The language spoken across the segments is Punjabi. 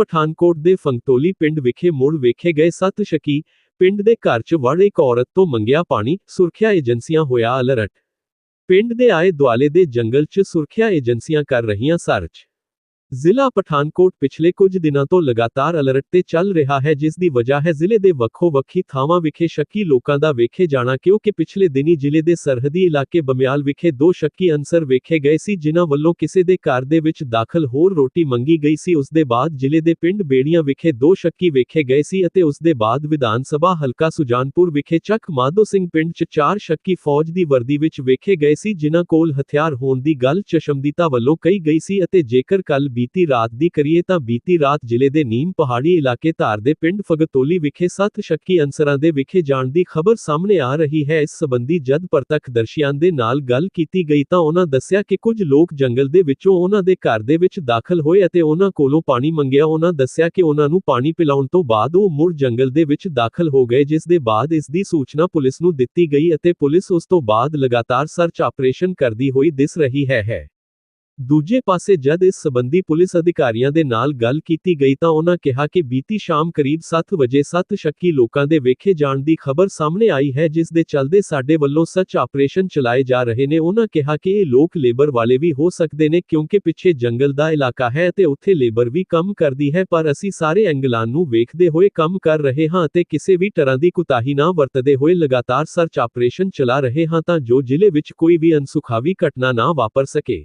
ਪਠਾਨਕੋਟ ਦੇ ਫੰਗਤੋਲੀ ਪਿੰਡ ਵਿਖੇ ਮੁੜ ਵੇਖੇ ਗਏ ਸੱਤ ਸ਼ੱਕੀ ਪਿੰਡ ਦੇ ਘਰ 'ਚ ਵੜ ਇੱਕ ਔਰਤ ਤੋਂ ਮੰਗਿਆ ਪਾਣੀ, ਸੁਰੱਖਿਆ ਏਜੰਸੀਆਂ ਹੋਇਆ ਅਲਰਟ। ਪਿੰਡ ਦੇ ਆਏ ਦੁਆਲੇ ਦੇ ਜੰਗਲ 'ਚ ਸੁਰੱਖਿਆ ਏਜੰਸੀਆਂ ਕਰ ਰਹੀਆਂ ਸਰਚ। ਜ਼ਿਲ੍ਹਾ ਪਠਾਨਕੋਟ ਪਿਛਲੇ ਕੁਝ ਦਿਨਾਂ ਤੋਂ ਲਗਾਤਾਰ ਅਲਰਟ ਤੇ ਚੱਲ ਰਿਹਾ ਹੈ, ਜਿਸ ਦੀ ਵਜ੍ਹਾ ਹੈ ਜ਼ਿਲ੍ਹੇ ਦੇ ਵੱਖੋ ਵੱਖੀ ਥਾਵਾਂ ਵਿਖੇ ਸ਼ੱਕੀ ਲੋਕਾਂ ਦਾ ਵੇਖੇ ਜਾਣਾ, ਕਿਉਂਕਿ ਪਿਛਲੇ ਦਿਨੀ ਜ਼ਿਲ੍ਹੇ ਦੇ ਸਰਹੱਦੀ ਇਲਾਕੇ ਬਮਿਆਲ ਵਿਖੇ ਦੋ ਸ਼ੱਕੀ ਅਨਸਰ ਵੇਖੇ ਗਏ ਸੀ, ਜਿਨ੍ਹਾਂ ਵੱਲੋਂ ਕਿਸੇ ਦੇ ਘਰ ਦੇ ਵਿੱਚ ਦਾਖਲ ਹੋਰ ਰੋਟੀ ਮੰਗੀ ਗਈ ਸੀ। ਉਸ ਦੇ ਬਾਅਦ ਜ਼ਿਲ੍ਹੇ ਦੇ ਪਿੰਡ ਬੇੜੀਆਂ ਵਿਖੇ ਦੋ ਸ਼ੱਕੀ ਵੇਖੇ ਗਏ ਸੀ ਅਤੇ ਉਸ ਦੇ ਬਾਅਦ ਵਿਧਾਨ ਸਭਾ ਹਲਕਾ ਸੁਜਾਨਪੁਰ ਵਿਖੇ ਚੱਕ ਮਾਧੋ ਸਿੰਘ ਪਿੰਡ 'ਚ ਚਾਰ ਸ਼ੱਕੀ ਫੌਜ ਦੀ ਵਰਦੀ ਵਿੱਚ ਵੇਖੇ ਗਏ ਸੀ, ਜਿਨ੍ਹਾਂ ਕੋਲ ਹਥਿਆਰ ਹੋਣ ਦੀ ਗੱਲ ਚਸ਼ਮਦੀਤਾ ਵੱਲੋਂ ਕਹੀ ਗਈ ਸੀ ਅਤੇ ਜੇਕਰ ਕੱਲ ਬੀਤੀ ਰਾਤ ਦੀ ਕਰੀਏ ਤਾਂ ਬੀਤੀ ਰਾਤ ਜ਼ਿਲ੍ਹੇ ਦੇ ਨੀਮ ਪਹਾੜੀ ਇਲਾਕੇ ਧਾਰ ਦੇ ਪਿੰਡ ਫਗਤੋਲੀ ਵਿਖੇ ਸੱਤ ਸ਼ੱਕੀ ਅਨਸਰਾਂ ਦੇ ਵਿਖੇ ਜਾਣ ਦੀ ਖਬਰ ਸਾਹਮਣੇ ਆ ਰਹੀ ਹੈ। ਇਸ ਸਬੰਧੀ ਜਦ ਪ੍ਰਤੱਖ ਦਰਸ਼ੀਆਂ ਦੇ ਨਾਲ ਗੱਲ ਕੀਤੀ ਗਈ ਤਾਂ ਉਹਨਾਂ ਦੱਸਿਆ ਕਿ ਕੁਝ ਲੋਕ ਜੰਗਲ ਦੇ ਵਿੱਚੋਂ ਉਹਨਾਂ ਦੇ ਘਰ ਦੇ ਵਿੱਚ ਦਾਖਲ ਹੋਏ ਅਤੇ ਉਹਨਾਂ ਕੋਲੋਂ ਪਾਣੀ ਮੰਗਿਆ। ਉਹਨਾਂ ਦੱਸਿਆ ਕਿ ਉਹਨਾਂ ਨੂੰ ਪਾਣੀ ਪਿਲਾਉਣ ਤੋਂ ਬਾਅਦ ਉਹ ਮੁੜ ਜੰਗਲ ਦੇ ਵਿੱਚ ਦਾਖਲ ਹੋ ਗਏ, ਜਿਸ ਦੇ ਬਾਅਦ ਇਸ ਦੀ ਸੂਚਨਾ ਪੁਲਿਸ ਨੂੰ ਦਿੱਤੀ ਗਈ ਅਤੇ ਪੁਲਿਸ ਉਸ ਤੋਂ ਬਾਅਦ ਲਗਾਤਾਰ ਸਰਚ ਆਪਰੇਸ਼ਨ ਕਰਦੀ ਹੋਈ ਦਿਸ ਰਹੀ ਹੈ ਹੈ। ਦੂਜੇ ਪਾਸੇ ਜਦ ਇਸ ਸਬੰਧੀ ਪੁਲਿਸ ਅਧਿਕਾਰੀਆਂ ਦੇ ਨਾਲ ਗੱਲ ਕੀਤੀ ਗਈ ਤਾਂ ਉਹਨਾਂ ਕਿਹਾ ਕਿ ਬੀਤੀ ਸ਼ਾਮ ਕਰੀਬ 7 ਵਜੇ ਸੱਤ ਸ਼ੱਕੀ ਲੋਕਾਂ ਦੇ ਵੇਖੇ ਜਾਣ ਦੀ ਖਬਰ ਸਾਹਮਣੇ ਆਈ ਹੈ, ਜਿਸ ਦੇ ਚੱਲਦੇ ਸਾਡੇ ਵੱਲੋਂ ਸਰਚ ਆਪਰੇਸ਼ਨ ਚਲਾਏ ਜਾ ਰਹੇ ਨੇ। ਉਹਨਾਂ ਕਿਹਾ ਕਿ ਇਹ ਲੋਕ ਲੇਬਰ ਵਾਲੇ ਵੀ ਹੋ ਸਕਦੇ ਨੇ, ਕਿਉਂਕਿ ਪਿੱਛੇ ਜੰਗਲ ਦਾ ਇਲਾਕਾ ਹੈ ਅਤੇ ਉੱਥੇ ਲੇਬਰ ਵੀ ਕੰਮ ਕਰਦੀ ਹੈ, ਪਰ ਅਸੀਂ ਸਾਰੇ ਐਂਗਲਾਂ ਨੂੰ ਵੇਖਦੇ ਹੋਏ ਕੰਮ ਕਰ ਰਹੇ ਹਾਂ ਅਤੇ ਕਿਸੇ ਵੀ ਤਰ੍ਹਾਂ ਦੀ ਕੁਤਾਹੀ ਨਾ ਵਰਤਦੇ ਹੋਏ ਲਗਾਤਾਰ ਸਰਚ ਆਪਰੇਸ਼ਨ ਚਲਾ ਰਹੇ ਹਾਂ ਤਾਂ ਜੋ ਜ਼ਿਲ੍ਹੇ ਵਿੱਚ ਕੋਈ ਵੀ ਅਨਸੁਖਾਵੀ ਘਟਨਾ ਨਾ ਵਾਪਰ ਸਕੇ।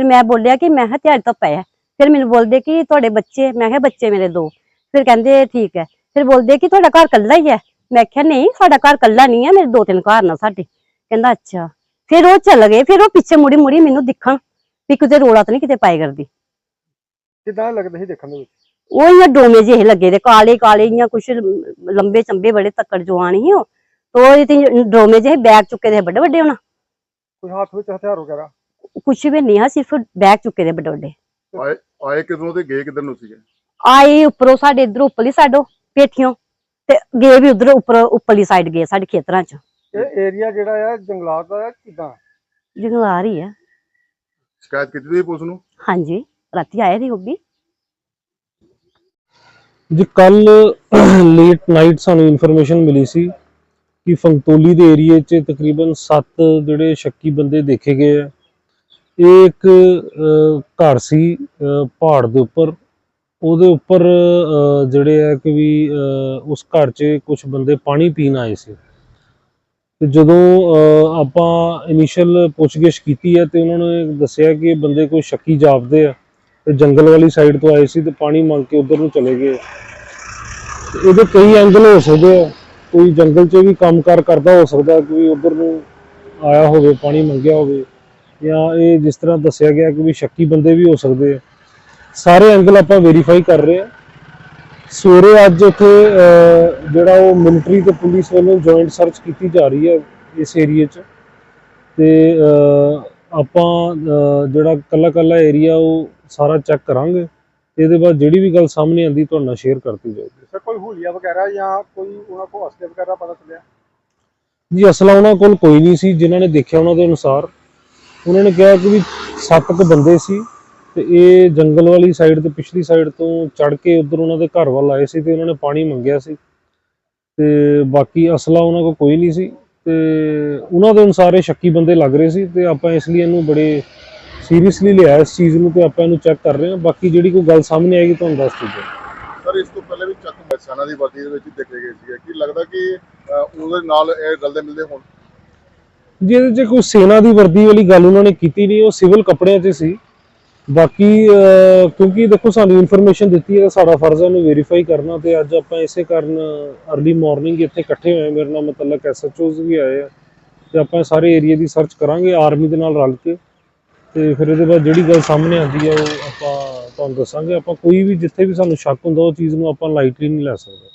ਫਿਰ ਮੈਂ ਬੋਲਿਆ ਕਿ ਮੈਂ ਕਿਹਾ ਦਿਹਾੜੀ ਤੋਂ ਪਿਆ ਫਿਰ ਮੈਨੂੰ ਬੋਲਦੇ ਕਿ ਤੁਹਾਡੇ ਬੱਚੇ ਮੈਂ ਕਿਹਾ ਬੱਚੇ ਮੇਰੇ ਦੋ। ਫਿਰ ਕਹਿੰਦੇ ਠੀਕ ਹੈ। ਫਿਰ ਬੋਲਦੇ ਕਿ ਤੁਹਾਡਾ ਘਰ ਕੱਲਾ ਹੀ ਹੈ। ਮੈਂ ਕਿਹਾ ਨਹੀਂ ਸਾਡਾ ਘਰ ਕੱਲਾ ਨਹੀਂ ਹੈ ਮੇਰੇ ਦੋ ਤਿੰਨ ਘਰ ਨੇ ਸਾਡੇ। ਕਹਿੰਦਾ ਅੱਛਾ। ਫਿਰ ਉਹ ਚੱਲ ਗਏ ਫਿਰ ਉਹ ਪਿੱਛੇ ਮੁੜੀ ਮੁੜੀ ਮੈਨੂੰ ਦਿਖਣ ਵੀ ਕਿਤੇ ਰੋਲਾ ਤਾਂ ਨਹੀਂ ਕਿਤੇ ਪਾਏ ਕਰਦੀ। ਕਿਦਾਂ ਲੱਗਦਾ ਸੀ ਦੇਖਣ ਦੇ ਵਿੱਚ? ਉਹ ਇਆਂ ਡੋਮੇ ਜਿਹੇ ਲੱਗੇ ਦੇ ਕਾਲੇ ਕਾਲੇ ਇਆਂ ਕੁਛ ਲੰਬੇ ਚੰਬੇ ਬੜੇ ਤੱਕੜ ਜਵਾਨ ਸੀ ਉਹ। ਤੋ ਇਹ ਡੋਮੇ ਜਿਹੇ ਬੈਗ ਚੁੱਕੇ ਦੇ ਵੱਡੇ ਵੱਡੇ ਹੋਣਾ। ਕੋਈ ਹੱਥ ਵਿੱਚ ਹਥਿਆਰ ਵਗੈਰਾ? ਕੁਛ ਵੀ ਨਹੀਂ ਆ ਸਿਰਫ ਬੈਗ ਚੁੱਕੇ ਦੇ ਵੱਡੇ ਆਏ ਆਏ ਕਿਦੋਂ ਤੇ ਗਏ ਕਿੱਧਰ ਨੂੰ ਸੀਗੇ? ਆਏ ਉੱਪਰੋਂ ਸਾਡੇ ਇਧਰ ਉੱਪਰਲੀ ਸਾਡੋ ਪੇਠੀਆਂ ਤੇ ਗਏ ਵੀ ਉਧਰ ਉੱਪਰ ਉੱਪਰਲੀ ਸਾਈਡ ਗਏ ਸਾਡੇ ਖੇਤਰਾਂ ਚ। ਇਹ ਏਰੀਆ ਜਿਹੜਾ ਆ ਜੰਗਲਾਤ ਦਾ ਹੈ ਕਿਦਾਂ? ਜੰਗਲਾਰ ਹੀ ਆ। ਸ਼ਿਕਾਇਤ ਕੀਤੀ ਤੁਸੀਂ ਪੁਲਿਸ ਨੂੰ? ਹਾਂਜੀ ਰਾਤੀ ਆਏ ਦੀ ਹੋਗੀ ਜੀ ਕੱਲ ਲੇਟ ਨਾਈਟ ਸਾਨੂੰ ਇਨਫੋਰਮੇਸ਼ਨ ਮਿਲੀ ਸੀ ਕਿ ਫੰਗਤੋਲੀ ਦੇ ਏਰੀਏ 'ਚ ਤਕਰੀਬਨ 7 ਜਿਹੜੇ ਸ਼ੱਕੀ ਬੰਦੇ ਦੇਖੇ ਗਏ ਆ। ਇਹ ਇੱਕ ਘਰ ਸੀ ਪਹਾੜ ਦੇ ਉੱਪਰ। ਉਹਦੇ ਉੱਪਰ ਅਹ, ਜਿਹੜੇ ਆ ਕਿ ਵੀ ਅਹ, ਉਸ ਘਰ 'ਚ ਕੁਝ ਬੰਦੇ ਪਾਣੀ ਪੀਣ ਆਏ ਸੀ। ਤੇ ਜਦੋਂ ਅਹ, ਆਪਾਂ ਇਨੀਸ਼ੀਅਲ ਪੁੱਛਗਿੱਛ ਕੀਤੀ ਹੈ ਤੇ ਉਹਨਾਂ ਨੇ ਦੱਸਿਆ ਕਿ ਬੰਦੇ ਕੋਈ ਸ਼ੱਕੀ ਜਾਪਦੇ ਆ ਤੇ ਜੰਗਲ ਵਾਲੀ ਸਾਈਡ ਤੋਂ ਆਏ ਸੀ ਤੇ ਪਾਣੀ ਮੰਗ ਕੇ ਉਧਰ ਨੂੰ ਚਲੇ ਗਏ। ਇਹਦੇ ਕਈ ਐਂਗਲ ਹੋ ਸਕਦੇ ਆ। ਕੋਈ ਜੰਗਲ 'ਚ ਵੀ ਕੰਮਕਾਰ ਕਰਦਾ ਹੋ ਸਕਦਾ ਕੋਈ ਉਧਰ ਨੂੰ ਆਇਆ ਹੋਵੇ ਪਾਣੀ ਮੰਗਿਆ ਹੋਵੇ। ਜਾਂ ਇਹ ਜਿਸ ਤਰ੍ਹਾਂ ਦੱਸਿਆ ਗਿਆ ਕਿ ਵੀ ਸ਼ੱਕੀ ਬੰਦੇ ਵੀ ਹੋ ਸਕਦੇ ਆ। ਸਾਰੇ ਐਂਗਲ ਆਪਾਂ ਵੈਰੀਫਾਈ ਕਰ ਰਹੇ ਆ। ਸਵੇਰੇ ਅੱਜ ਉੱਥੇ ਜਿਹੜਾ ਉਹ ਮਿਲਟਰੀ ਤੇ ਪੁਲਿਸ ਵੱਲੋਂ ਜੁਆਇੰਟ ਸਰਚ ਕੀਤੀ ਜਾ ਰਹੀ ਹੈ ਇਸ ਏਰੀਏ 'ਚ। ਤੇ ਆਪਾਂ ਜਿਹੜਾ ਕੱਲਾ ਕੱਲਾ ਏਰੀਆ ਉਹ ਸਾਰਾ ਚੈੱਕ ਕਰਾਂਗੇ। ਤੇ ਇਹਦੇ ਬਾਅਦ ਜਿਹੜੀ ਵੀ ਗੱਲ ਸਾਹਮਣੇ ਆਂਦੀ ਤੁਹਾਡੇ ਨਾਲ ਸ਼ੇਅਰ ਕਰਤੀ ਜਾਊਗੀ। ਸਰ ਕੋਈ ਹੁਲੀਆ ਵਗੈਰਾ ਜਾਂ ਕੋਈ ਉਹਨਾਂ ਕੋਲ ਅਸਲੇ ਵਗੈਰਾ ਪਤਾ ਚੱਲਿਆ? ਜੀ ਅਸਲਾ ਉਹਨਾਂ ਕੋਲ ਕੋਈ ਨਹੀਂ ਸੀ। ਜਿਨ੍ਹਾਂ ਨੇ ਦੇਖਿਆ ਉਹਨਾਂ ਦੇ ਅਨੁਸਾਰ ਉਹਨਾਂ ਨੇ ਕਿਹਾ ਕਿ ਵੀ ਸੱਤ ਕੁ ਬੰਦੇ ਸੀ ਤੇ ਇਹ ਜੰਗਲ ਵਾਲੀ ਸਾਈਡ ਤੇ ਪਿਛਲੀ ਸਾਈਡ ਤੋਂ ਚੜ ਕੇ ਉਧਰ ਉਹਨਾਂ ਦੇ ਘਰ ਵੱਲ ਆਏ ਸੀ ਤੇ ਉਹਨਾਂ ਨੇ ਪਾਣੀ ਮੰਗਿਆ ਸੀ। ਤੇ ਬਾਕੀ ਅਸਲਾ ਉਹਨਾਂ ਕੋਲ ਕੋਈ ਨਹੀਂ ਸੀ ਤੇ ਉਹਨਾਂ ਦੇ ਅਨੁਸਾਰ ਇਹ ਸ਼ੱਕੀ ਬੰਦੇ ਲੱਗ ਰਹੇ ਸੀ ਤੇ ਆਪਾਂ ਇਸ ਲਈ ਇਹਨੂੰ ਬੜੇ ਸੀਰੀਅਸਲੀ ਲਿਆ ਇਸ ਚੀਜ਼ ਨੂੰ ਤੇ ਆਪਾਂ ਇਹਨੂੰ ਚੈੱਕ ਕਰ ਰਹੇ ਹਾਂ। ਬਾਕੀ ਜਿਹੜੀ ਕੋਈ ਗੱਲ ਸਾਹਮਣੇ ਆਏਗੀ ਤੁਹਾਨੂੰ ਦੱਸ ਦਿੱਤੀ ਸਰ, ਇਸ ਤੋਂ ਪਹਿਲੇ ਵੀ ਚੱਕ ਮਸਾਨਾ ਦੀ ਵਰਦੀ ਦੇ ਵਿੱਚ ਦੇਖੇ ਗਏ ਸੀਗੇ। ਕੀ ਲੱਗਦਾ ਕਿ ਉਹਦੇ ਨਾਲ ਇਹ ਰਲਦੇ ਮਿਲਦੇ ਹੋਣ? ਜਿਹਦੇ 'ਚ ਕੋਈ ਸੈਨਾ ਦੀ ਵਰਦੀ ਵਾਲੀ ਗੱਲ ਉਹਨਾਂ ਨੇ ਕੀਤੀ ਨਹੀਂ, ਉਹ ਸਿਵਲ ਕੱਪੜਿਆਂ 'ਚ ਸੀ। ਬਾਕੀ ਕਿਉਂਕਿ ਦੇਖੋ ਸਾਨੂੰ ਇਨਫੋਰਮੇਸ਼ਨ ਦਿੱਤੀ ਹੈ ਸਾਡਾ ਫਰਜ਼ ਹੈ ਉਹਨੂੰ ਵੈਰੀਫਾਈ ਕਰਨਾ ਤੇ ਅੱਜ ਆਪਾਂ ਇਸੇ ਕਾਰਨ अर्ਲੀ ਮਾਰਨਿੰਗ ਇੱਥੇ ਇਕੱਠੇ ਹੋਏ ਮੇਰੇ ਨਾਲ ਮਤਲਬ ਐਸਐਚਓਜ਼ ਵੀ ਆਏ ਆ ਤੇ ਆਪਾਂ ਸਾਰੇ ਏਰੀਆ ਦੀ ਸਰਚ ਕਰਾਂਗੇ ਆਰਮੀ ਦੇ ਨਾਲ ਰਲ ਕੇ ਤੇ ਫਿਰ ਇਹਦੇ ਬਾਅਦ ਜਿਹੜੀ ਗੱਲ ਸਾਹਮਣੇ ਆਉਂਦੀ ਹੈ ਉਹ ਆਪਾਂ ਤੁਹਾਨੂੰ ਦੱਸਾਂਗੇ। ਆਪਾਂ ਕੋਈ ਵੀ ਜਿੱਥੇ ਵੀ ਸਾਨੂੰ ਸ਼ੱਕ ਹੁੰਦਾ, ਉਹ ਚੀਜ਼ ਨੂੰ ਆਪਾਂ ਲਾਈਟਲੀ ਨਹੀਂ ਲੈ ਸਕਦੇ।